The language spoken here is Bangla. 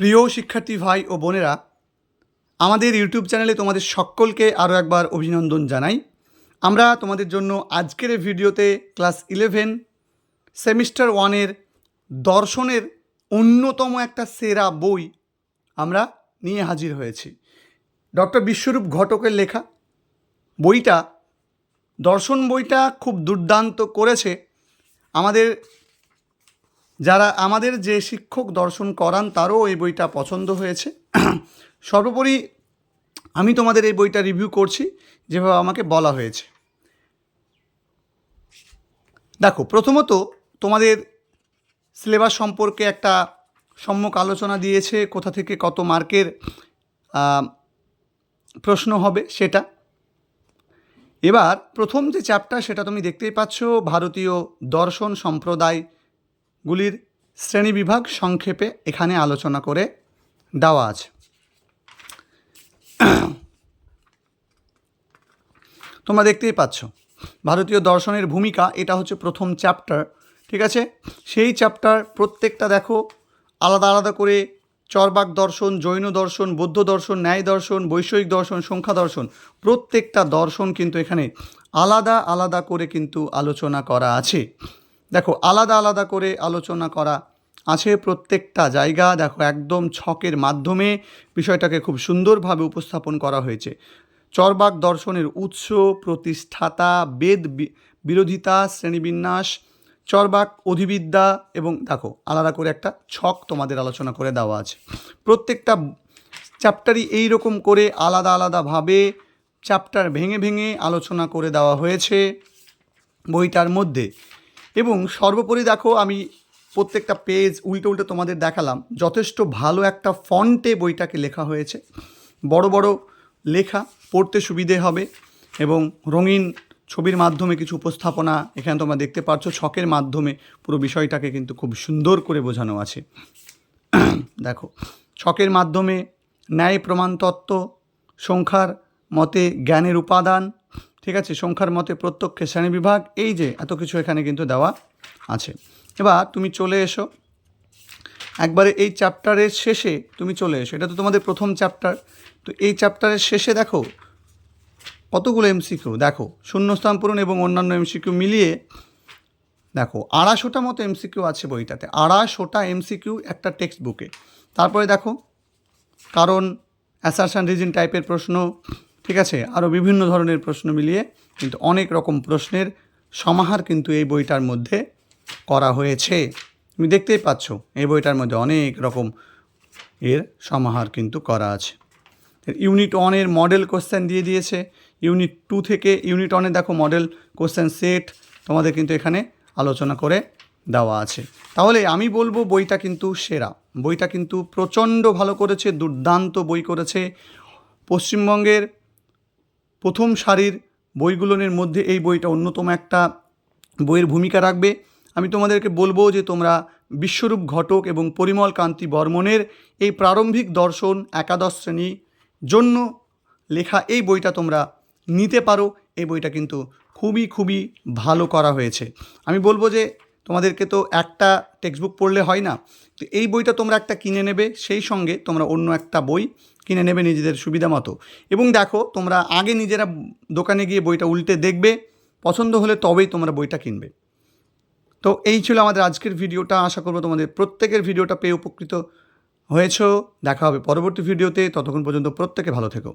প্রিয় শিক্ষার্থী ভাই ও বোনেরা, আমাদের ইউটিউব চ্যানেলে তোমাদের সকলকে আরও একবার অভিনন্দন জানাই। আমরা তোমাদের জন্য আজকের ভিডিওতে ক্লাস ইলেভেন, সেমিস্টার ওয়ানের দর্শনের অন্যতম একটা সেরা বই আমরা নিয়ে হাজির হয়েছি। ডক্টর বিশ্বরূপ ঘটকের লেখা বইটা, দর্শন বইটা খুব দুর্দান্ত করেছে। আমাদের যারা আমাদের যে শিক্ষক দর্শন করান, তারও এই বইটা পছন্দ হয়েছে। সর্বোপরি আমি তোমাদের এই বইটা রিভিউ করছি, যেভাবে আমাকে বলা হয়েছে। দেখো, প্রথমত তোমাদের সিলেবাস সম্পর্কে একটা সম্যক আলোচনা দিয়েছে, কোথা থেকে কত মার্কের প্রশ্ন হবে সেটা। এবার প্রথম যে চ্যাপ্টার সেটা তুমি দেখতেই পাচ্ছ, ভারতীয় দর্শন সম্প্রদায়গুলির শ্রেণীবিভাগ সংক্ষেপে এখানে আলোচনা করে দেওয়া আছে। তোমরা দেখতেই পাচ্ছ, ভারতীয় দর্শনের ভূমিকা, এটা হচ্ছে প্রথম চ্যাপ্টার ঠিক আছে? সেই চ্যাপ্টার প্রত্যেকটা দেখো, আলাদা আলাদা করে চরবাক দর্শন, জৈন দর্শন, বৌদ্ধ দর্শন, ন্যায় দর্শন, বৈষয়িক দর্শন, সংখ্যা দর্শন, প্রত্যেকটা দর্শন কিন্তু এখানে আলাদা আলাদা করে কিন্তু আলোচনা করা আছে। দেখো, আলাদা আলাদা করে আলোচনা করা আছে প্রত্যেকটা জায়গা। দেখো, একদম ছকের মাধ্যমে বিষয়টাকে খুব সুন্দরভাবে উপস্থাপন করা হয়েছে। চরবাক দর্শনের উৎস, প্রতিষ্ঠাতা, বেদ বিরোধিতা, শ্রেণীবিন্যাস, চরবাক অধিবিদ্যা এবং দেখো, আলাদা করে একটা ছক তোমাদের আলোচনা করে দেওয়া আছে। প্রত্যেকটা চ্যাপ্টারই এই রকম করে আলাদা আলাদাভাবে চ্যাপ্টার ভেঙে ভেঙে আলোচনা করে দেওয়া হয়েছে বইটার মধ্যে। এবং সর্বোপরি দেখো, আমি প্রত্যেকটা পেজ উল্টে উল্টে তোমাদের দেখালাম, যথেষ্ট ভালো একটা ফন্টে বইটাকে লেখা হয়েছে। বড় বড় লেখা, পড়তে সুবিধে হবে এবং রঙিন ছবির মাধ্যমে কিছু উপস্থাপনা এখানে তোমরা দেখতে পাচ্ছ ছকের মাধ্যমে পুরো বিষয়টাকে কিন্তু খুব সুন্দর করে বোঝানো আছে। দেখো, ছকের মাধ্যমে ন্যায় প্রমাণ তত্ত্ব, সংখ্যার মতে জ্ঞানের উপাদান ঠিক আছে, সংখ্যার মতে প্রত্যক্ষে শ্রেণীবিভাগ এই যে এত কিছু এখানে কিন্তু দেওয়া আছে। এবার তুমি চলে এসো। একবারে এই চ্যাপ্টারের শেষে তুমি চলে এসো। এটা তো তোমাদের প্রথম চ্যাপ্টার। তো এই চ্যাপ্টারের শেষে দেখো, কতগুলো এমসিকিউ দেখো, শূন্যস্থান পূরণ এবং অন্যান্য এমসিকিউ মিলিয়ে দেখো, আড়াইশোটা মতো এমসিকিউ আছে বইটাতে। আড়াইশোটা এমসিকিউ একটা টেক্সট বুকে তারপরে দেখো, কারণ অ্যাসারশান রিজিন টাইপের প্রশ্ন ঠিক আছে? আরও বিভিন্ন ধরনের প্রশ্ন মিলিয়ে কিন্তু অনেক রকম প্রশ্নের সমাহার কিন্তু এই বইটার মধ্যে করা হয়েছে। তুমি দেখতেই পাচ্ছ, এই বইটার মধ্যে অনেক রকম এর সমাহার কিন্তু করা আছে। ইউনিট ওয়ানের মডেল কোশ্চেন দিয়ে দিয়েছে। ইউনিট টু থেকে ইউনিট ওয়ানে দেখো মডেল কোশ্চেন সেট তোমাদের কিন্তু এখানে আলোচনা করে দেওয়া আছে। তাহলে আমি বলব বইটা কিন্তু সেরা। বইটা কিন্তু প্রচণ্ড ভালো করেছে, দুর্দান্ত বই করেছে। পশ্চিমবঙ্গের প্রথম সারির বইগুলোর মধ্যে এই বইটা অন্যতম একটা বইয়ের ভূমিকা রাখবে। আমি তোমাদেরকে বলব যে তোমরা বিশ্বরূপ ঘটক এবং পরিমল কান্তি বর্মনের এই প্রারম্ভিক দর্শন একাদশ শ্রেণি জন্য লেখা এই বইটা তোমরা নিতে পারো। এই বইটা কিন্তু খুবই খুবই ভালো করা হয়েছে। আমি বলব যে তোমাদেরকে তো একটা টেক্সট বুক পড়লে হয় না। তো এই বইটা তোমরা একটা কিনে নেবে, সেই সঙ্গে তোমরা অন্য একটা বই কিনে নেবে নিজেদের সুবিধা মতো। এবং দেখো, তোমরা আগে নিজেরা দোকানে গিয়ে বইটা উল্টে দেখবে, পছন্দ হলে তবেই তোমরা বইটা কিনবে। তো এই ছিল আমাদের আজকের ভিডিওটা। আশা করব তোমাদের প্রত্যেকের ভিডিওটা পেয়ে উপকৃত হয়েছো। দেখা হবে পরবর্তী ভিডিওতে। ততক্ষণ পর্যন্ত প্রত্যেকে ভালো থেকো।